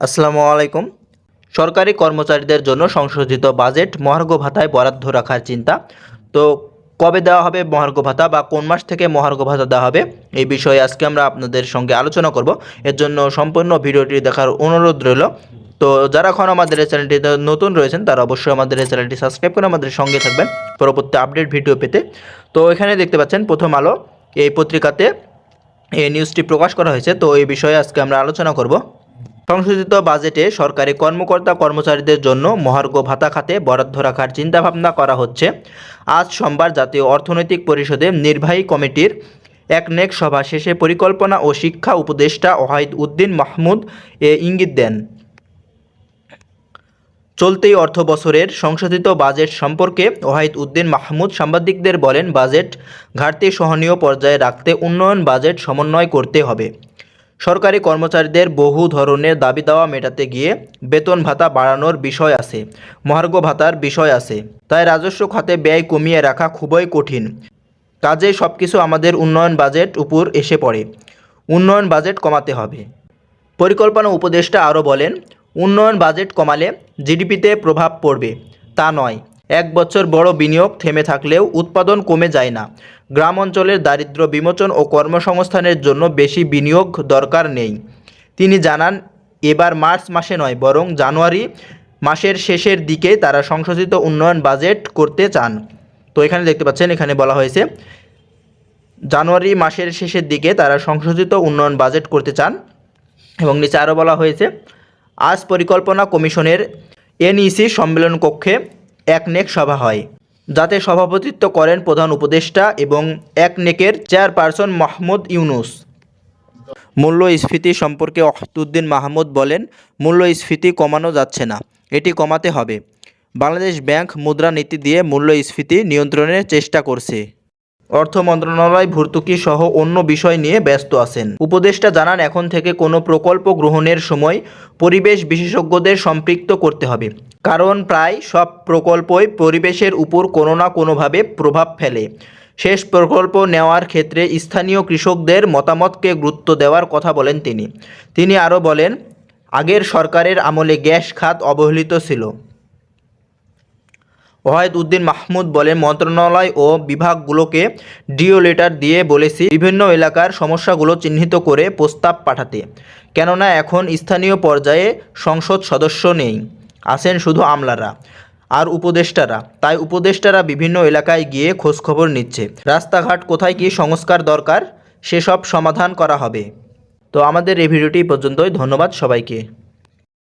আসসালামু আলাইকুম। সরকারি কর্মচারীদের জন্য সংশোধিত বাজেট মহার্ঘ ভাতায় বরাদ্দ রাখার চিন্তা। তো কবে দেওয়া হবে মহার্ঘ ভাতা বা কোন মাস থেকে মহার্ঘ ভাতা দেওয়া হবে এই বিষয়ে আজকে আমরা আপনাদের সঙ্গে আলোচনা করব। এর জন্য সম্পূর্ণ ভিডিওটি দেখার অনুরোধ রইল। তো যারা এখন আমাদের এই চ্যানেলটিতে নতুন রয়েছেন, তারা অবশ্যই আমাদের এই চ্যানেলটি সাবস্ক্রাইব করে আমাদের সঙ্গে থাকবেন পরবর্তী আপডেট ভিডিও পেতে। তো এখানে দেখতে পাচ্ছেন প্রথম আলো, এই পত্রিকাতে এই নিউজটি প্রকাশ করা হয়েছে। তো এই বিষয়ে আজকে আমরা আলোচনা করব। সংশোধিত বাজেটে সরকারি কর্মকর্তা কর্মচারীদের জন্য মহার্ঘ ভাতা খাতে বরাদ্দ রাখার চিন্তাভাবনা করা হচ্ছে। আজ সোমবার জাতীয় অর্থনৈতিক পরিষদের নির্বাহী কমিটির একনেক সভা শেষে পরিকল্পনা ও শিক্ষা উপদেষ্টা ওয়াহিদ উদ্দিন মাহমুদ এ ইঙ্গিত দেন। চলতি অর্থ বছরের সংশোধিত বাজেট সম্পর্কে ওয়াহিদ উদ্দিন মাহমুদ সাংবাদিকদের বলেন, বাজেট ঘাটতি সহনীয় পর্যায়ে রাখতে উন্নয়ন বাজেট সমন্বয় করতে হবে। সরকারি কর্মচারীদের বহু ধরনের দাবি দাওয়া মেটাতে গিয়ে বেতন ভাতা বাড়ানোর বিষয় আছে, মহার্ঘ ভাতার বিষয় আছে। তাই রাজস্ব খাতে ব্যয় কমিয়ে রাখা খুবই কঠিন। কাজেই সব কিছু আমাদের উন্নয়ন বাজেট উপর এসে পড়ে। উন্নয়ন বাজেট কমাতে হবে। পরিকল্পনা উপদেষ্টা আরও বলেন, উন্নয়ন বাজেট কমালে জিডিপিতে প্রভাব পড়বে। তা নয় এক বছর বড় বিনিয়োগ থেমে থাকলেও উৎপাদন কমে যায় না। গ্রাম অঞ্চলের দারিদ্র বিমোচন ও কর্মসংস্থানের জন্য বেশি বিনিয়োগ দরকার নেই। তিনি জানান, এবার মার্চ মাসে নয়, বরং জানুয়ারি মাসের শেষের দিকে তারা সংশোধিত উন্নয়ন বাজেট করতে চান। তো এখানে দেখতে পাচ্ছেন, এখানে বলা হয়েছে, জানুয়ারি মাসের শেষের দিকে তারা সংশোধিত উন্নয়ন বাজেট করতে চান এবং নিচে আরও বলা হয়েছে, আজ পরিকল্পনা কমিশনের এনইসি সম্মেলন কক্ষে একনেক সভা হয়, যাতে সভাপতিত্ব করেন প্রধান উপদেষ্টা এবং একনেকের চেয়ারপারসন মাহমুদ ইউনুস। মূল্যস্ফীতি সম্পর্কে অহতুদ্দিন মাহমুদ বলেন মূল্যস্ফীতি কমানো যাচ্ছে না, এটি কমাতে হবে। বাংলাদেশ ব্যাংক মুদ্রানীতি দিয়ে মূল্যস্ফীতি নিয়ন্ত্রণের চেষ্টা করছে। অর্থ মন্ত্রণালয় ভর্তুকি সহ অন্য বিষয় নিয়ে ব্যস্ত আছেন। উপদেষ্টা জানান, এখন থেকে কোনো প্রকল্প গ্রহণের সময় পরিবেশ বিশেষজ্ঞদের সম্পৃক্ত করতে হবে। কারণ প্রায় সব প্রকল্পই পরিবেশের উপর কোনো না কোনোভাবে প্রভাব ফেলে। শেষ প্রকল্প নেওয়ার ক্ষেত্রে স্থানীয় কৃষকদের মতামতকে গুরুত্ব দেওয়ার কথা বলেন তিনি। তিনি আরও বলেন, আগের সরকারের আমলে গ্যাস খাত অবহেলিত ছিল। ওয়াহেদ উদ্দিন মাহমুদ বলেন, মন্ত্রণালয় ও বিভাগগুলোকে ডিও লেটার দিয়ে বলেছি, বিভিন্ন এলাকার সমস্যাগুলো চিহ্নিত করে প্রস্তাব পাঠাতে। কেননা এখন স্থানীয় পর্যায়ে সংসদ সদস্য নেই। আছেন শুধু আমলারা আর উপদেষ্টারা। তাই উপদেষ্টারা বিভিন্ন এলাকায় গিয়ে খোঁজখবর নিচ্ছে। রাস্তাঘাট কোথায় কী সংস্কার দরকার, সেসব সমাধান করা হবে। তো আমাদের এই ভিডিওটি পর্যন্তই। ধন্যবাদ সবাইকে।